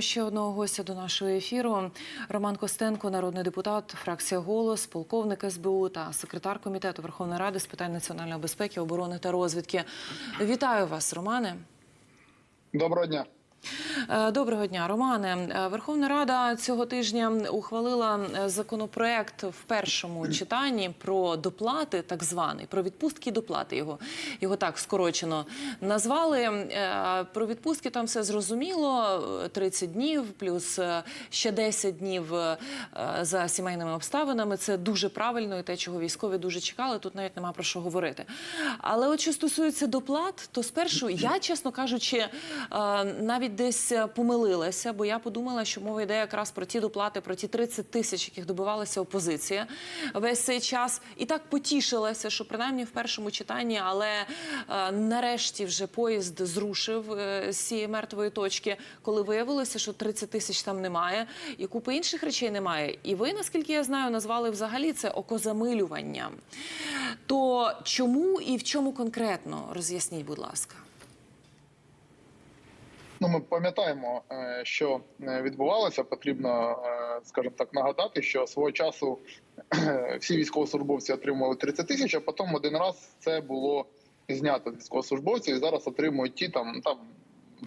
Ще одного гостя до нашого ефіру. Роман Костенко, народний депутат, фракція Голос, полковник СБУ та секретар комітету Верховної Ради з питань національної безпеки, оборони та розвідки. Вітаю вас, Романе. Доброго дня. Е, Доброго дня, Романе. Е, Верховна Рада цього тижня ухвалила е, законопроект в першому читанні про доплати, так званий, про відпустки і доплати. Його його так скорочено назвали. Про відпустки там все зрозуміло. е, 30 днів плюс ще 10 днів за сімейними обставинами. Це дуже правильно і те, чого військові дуже чекали. Тут навіть нема про що говорити. Але от що стосується доплат, то спершу я, чесно кажучи, навіть десь помилилася, бо я подумала, що мова йде якраз про ті доплати, про ті 30 тисяч, яких добивалася опозиція весь цей час, і так потішилася, що принаймні в першому читанні, але е, нарешті вже поїзд зрушив е, з цієї мертвої точки, коли виявилося, що 30 тисяч там немає, і купи інших речей немає. І ви, наскільки я знаю, назвали взагалі це окозамилювання. То чому і в чому конкретно роз'ясніть, будь ласка. Ну, ми пам'ятаємо, е, що е, відбувалося. Потрібно, е, скажімо так, нагадати, що свого часу всі військовослужбовці отримували 30 тисяч, а потім один раз це було знято з військовослужбовців, і зараз отримують ті там там.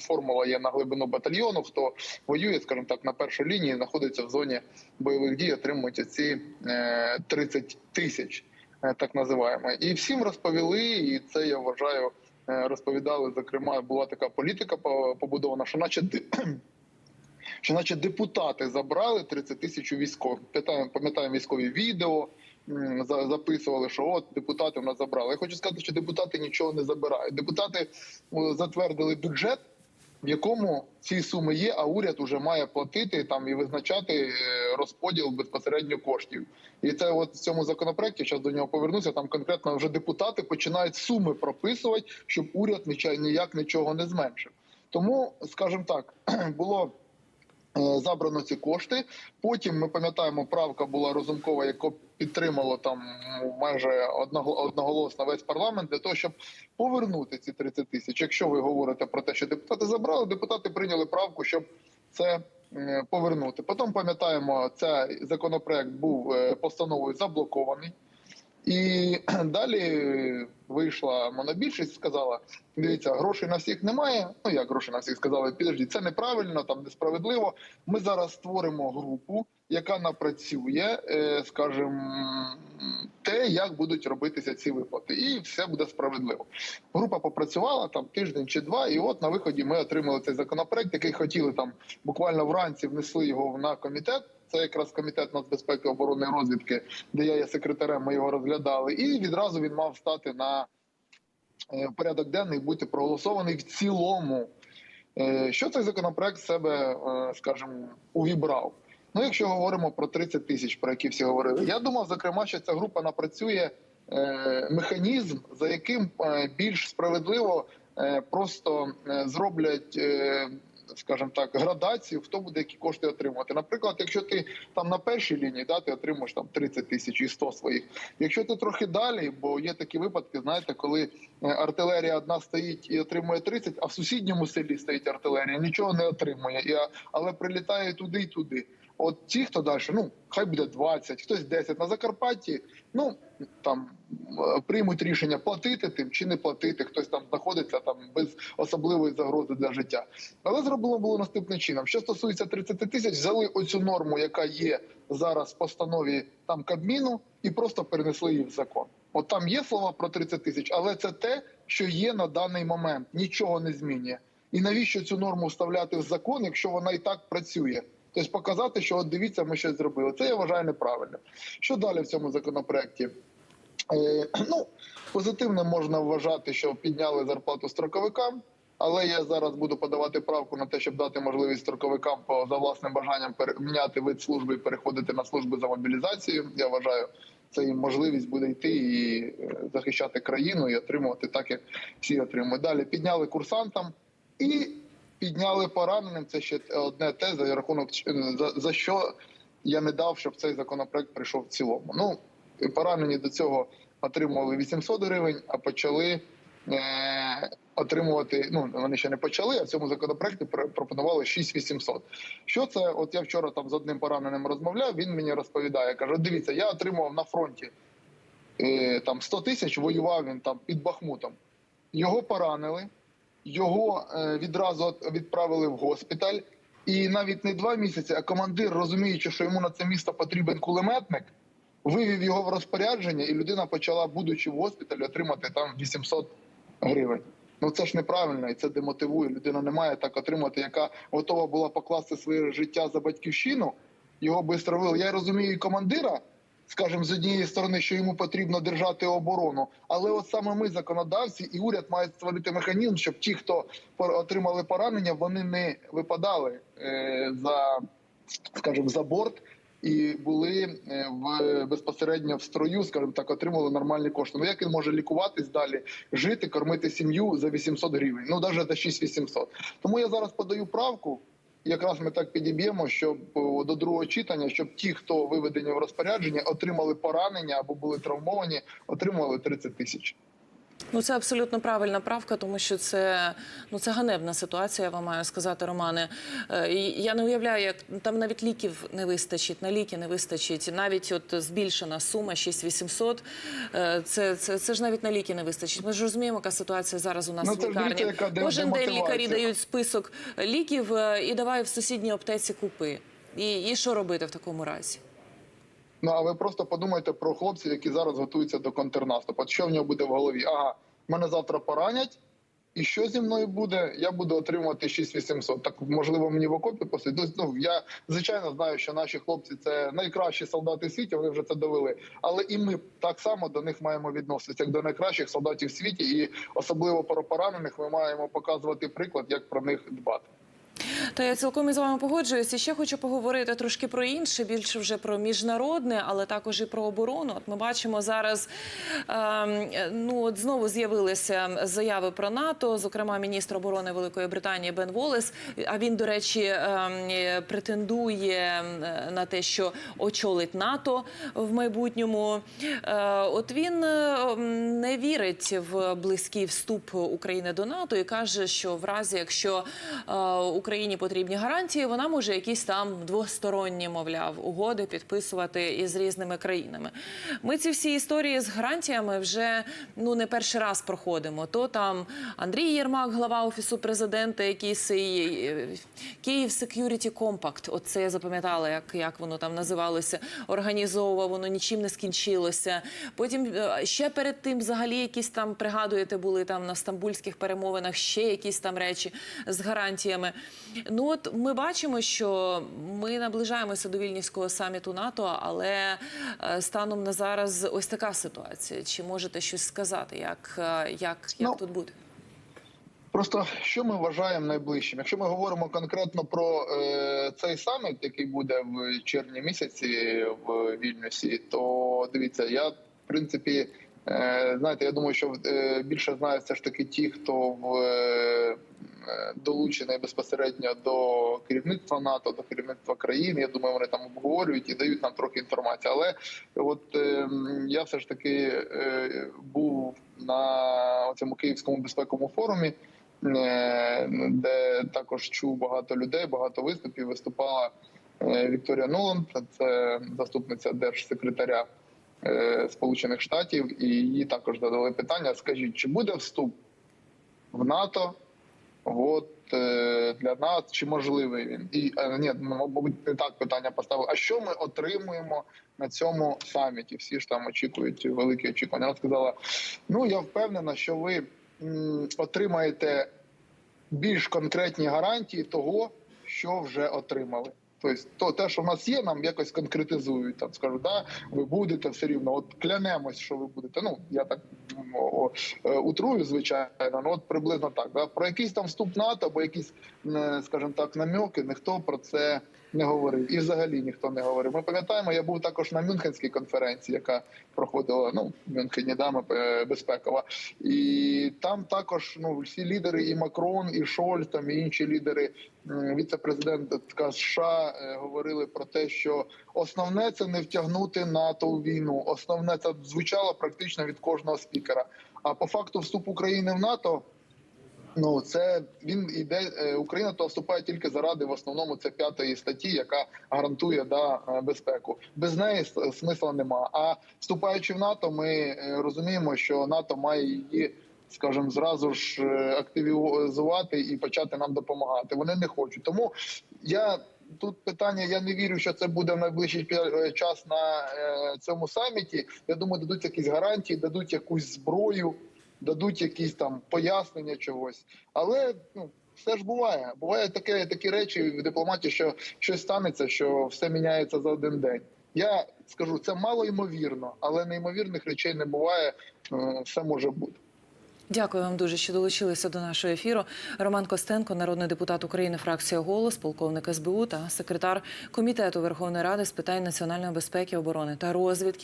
Формула є на глибину батальйону. Хто воює, скажімо так, на першій лінії знаходиться в зоні бойових дій, отримують ці е, 30 тисяч, так називаємо. І всім розповіли, і це я вважаю. Е, Розповідали, зокрема, була така політика по- побудована, що наче що наче депутати забрали 30 тисяч військових. Пам'ятаємо, військові відео, записували, що от депутати в нас забрали. Я хочу сказати, що депутати нічого не забирають. Депутати затвердили бюджет, в якому ці суми є, а уряд уже має платити там і визначати е, розподіл безпосередньо коштів. І це от в цьому законопроекті, зараз до нього повернуся. Там конкретно вже депутати починають суми прописувати, щоб уряд ніяк нічого не зменшив. Тому, скажімо так, було забрано ці кошти. Потім ми пам'ятаємо, правка була розумкова, яку підтримало там майже одноголосно весь парламент для того, щоб повернути ці 30 тисяч. Якщо ви говорите про те, що депутати забрали, депутати прийняли правку, щоб це е, повернути. Потім пам'ятаємо, цей законопроект був е, постановою заблокований. І далі вийшла монобільшість, сказала: дивіться, грошей на всіх немає. Ну як грошей на всіх сказали, підождіть, це неправильно, там несправедливо. Ми зараз створимо групу, яка напрацює, е, скажімо, те, як будуть робитися ці виплати, і все буде справедливо. Група попрацювала там тиждень чи два, і от на виході ми отримали цей законопроект, який хотіли там буквально вранці внесли його на комітет. Це якраз комітет нацбезпеки, оборони і розвідки, де я є секретарем. Ми його розглядали, і відразу він мав стати на е, порядок денний, бути проголосований в цілому. Е, Що цей законопроект себе, е, скажімо, увібрав? Ну, якщо говоримо про 30 тисяч, про які всі говорили, я думав, зокрема, що ця група напрацює механізм, за яким більш справедливо просто зроблять. Скажімо так, градацію, хто буде які кошти отримувати. Наприклад, якщо ти там на першій лінії, да, ти отримуєш там 30 тисяч і 100 своїх. Якщо ти трохи далі, бо є такі випадки, знаєте, коли е, артилерія одна стоїть і отримує 30, а в сусідньому селі стоїть артилерія, нічого не отримує, і, але прилітає туди і туди. От ті, хто далі, ну хай буде 20, хтось 10. На Закарпатті, ну там е, приймуть рішення платити тим чи не платити. Хтось там знаходиться там без особливої загрози для життя. Але зроблено було наступним чином. Що стосується 30 тисяч, взяли оцю норму, яка є зараз в постанові там Кабміну, і просто перенесли її в закон. От там є слова про 30 тисяч, але це те, що є на даний момент. Нічого не змінює. І навіщо цю норму вставляти в закон, якщо вона і так працює? Тобто показати, що от дивіться, ми щось зробили. Це я вважаю неправильно. Що далі в цьому законопроекті? Е, ну, позитивним можна вважати, що підняли зарплату строковикам, але я зараз буду подавати правку на те, щоб дати можливість строковикам по за власним бажанням переміняти вид служби і переходити на служби за мобілізацію. Я вважаю, це їм можливість буде йти і е, захищати країну і отримувати так, як всі отримують. Далі підняли курсантам і підняли пораненим. Це ще одне те, за рахунок за, за що я не дав, щоб цей законопроект прийшов в цілому. Ну поранені до цього отримували 800 гривень, а почали е, отримувати. Ну вони ще не почали. А в цьому законопроекті пр- пропонували 6800. Що це? От я вчора там з одним пораненим розмовляв. Він мені розповідає, каже: дивіться, я отримував на фронті е, там 100 тисяч, воював він там під Бахмутом. Його поранили, його е, відразу відправили в госпіталь. І навіть не два місяці, а командир, розуміючи, що йому на це місто потрібен кулеметник, вивів його в розпорядження, і людина почала, будучи в госпіталі, отримати там 800 гривень. Ну це ж неправильно, і це демотивує. Людина не має так отримати, яка готова була покласти своє життя за батьківщину. Його швидко вивели. Я розумію командира, скажімо, з однієї сторони, що йому потрібно держати оборону. Але от саме ми, законодавці, і уряд мають створити механізм, щоб ті, хто отримали поранення, вони не випадали е, за, скажімо, за борт. І були е, в безпосередньо в строю, скажімо так, отримали нормальні кошти. Ну як він може лікуватись далі, жити, кормити сім'ю за 800 гривень? Ну навіть за 6800. Тому я зараз подаю правку. Якраз ми так підіб'ємо, щоб до другого читання, щоб ті, хто виведені в розпорядження, отримали поранення або були травмовані, отримали 30 тисяч. Ну, це абсолютно правильна правка, тому що це ну це ганебна ситуація. Я вам маю сказати, Романе. Е, Я не уявляю, як там навіть ліків не вистачить, на ліки не вистачить. Навіть от збільшена сума 6800, е, Це, це, це ж навіть на ліки не вистачить. Ми ж розуміємо, яка ситуація зараз у нас Ну, в лікарні. Кожен день лікарі дають список ліків е, і давай в сусідній аптеці купи. І, і що робити в такому разі? Ну а ви просто подумайте про хлопців, які зараз готуються до контрнаступу. Що в нього буде в голові? Ага, мене завтра поранять. І що зі мною буде? Я буду отримувати 6800. Так можливо, мені в окопі посидіти. Ну я звичайно знаю, що наші хлопці це найкращі солдати світі. Вони вже це довели. Але і ми так само до них маємо відноситися як до найкращих солдатів світі, і особливо про поранених ми маємо показувати приклад, як про них дбати. Та я цілком із вами погоджуюсь. І ще хочу поговорити трошки про інше, більше вже про міжнародне, але також і про оборону. От ми бачимо зараз. ем, ну от знову з'явилися заяви про НАТО. Зокрема, міністр оборони Великої Британії Бен Волес. А він, до речі, ем, е, претендує е, на те, що очолить НАТО в майбутньому. Е, От він е, не вірить в близький вступ України до НАТО і каже, що в разі, якщо е, Україні потрібні гарантії, вона може якісь там двосторонні, мовляв, угоди підписувати із різними країнами. Ми ці всі історії з гарантіями вже ну не перший раз проходимо. То там Андрій Єрмак, глава офісу президента, якийсь е, Київ Security Compact, Оце я запам'ятала, як, як воно там називалося. Організовував, воно нічим не скінчилося. Потім е, ще перед тим, взагалі, якісь там пригадуєте, були там на стамбульських перемовинах ще якісь там речі з гарантіями. Ну от ми бачимо, що ми наближаємося до вільнівського саміту НАТО, але е, станом на зараз ось така ситуація. Чи можете щось сказати, як, е, як, як Ну, тут буде? Просто що ми вважаємо найближчим? Якщо ми говоримо конкретно про е, цей саміт, який буде в червні місяці в Вільнюсі, то дивіться, я в принципі знаєте, я думаю, що е, більше знають все ж таки ті, хто в е, долучений безпосередньо до керівництва НАТО, до керівництва країн. Я думаю, вони там обговорюють і дають нам трохи інформації. Але от е, я все ж таки е, був на цьому київському безпековому форумі. е, Де також чув багато людей, багато виступів. Виступала е, Вікторія Нуланд, це заступниця держсекретаря е, Сполучених Штатів, і їй також задали питання: скажіть, чи буде вступ в НАТО? От е, для нас чи можливий він? І е, ні, мабуть, не так питання поставили. А що ми отримуємо на цьому саміті? Всі ж там очікують великі очікування. Вона сказала: ну я впевнена, що ви отримаєте більш конкретні гарантії того, що вже отримали. Тобто, то те, що в нас є, нам якось конкретизують. Там скажуть, да, ви будете все рівно. От клянемось, що ви будете. Ну я так м, о, е, утрую, звичайно. Ну от приблизно так. Да. Про якийсь там вступ НАТО або якісь, е, скажімо так, намьоки, ніхто про це не говорив. І взагалі ніхто не говорив. Ми пам'ятаємо, я був також на Мюнхенській конференції, яка проходила ну в Мюнхені, дама безпекова, і там також ну всі лідери, і Макрон, і Шольц, там і інші лідери, віце-президентка США е, говорили про те, що основне це не втягнути НАТО у війну. Основне це звучало практично від кожного спікера. А по факту вступу України в НАТО. Ну, це він іде. е, Україна то вступає тільки заради в основному це п'ятої статті, яка гарантує да е, безпеку. Без неї смисла нема. А вступаючи в НАТО, ми е, розуміємо, що НАТО має її, скажімо, зразу ж е, активізувати і почати нам допомагати. Вони не хочуть. Тому я тут питання. Я не вірю, що це буде в найближчий е, час на е, цьому саміті. Я думаю, дадуть якісь гарантії, дадуть якусь зброю дадуть якісь там пояснення чогось. Але ну все ж буває. Буває таке такі речі в дипломатії, що щось станеться, що все міняється за один день. Я скажу, це мало ймовірно, але неймовірних речей не буває. Все може бути. Дякую вам дуже, що долучилися до нашого ефіру. Роман Костенко, народний депутат України, фракція Голос, полковник СБУ та секретар комітету Верховної Ради з питань національної безпеки, оборони та розвідки.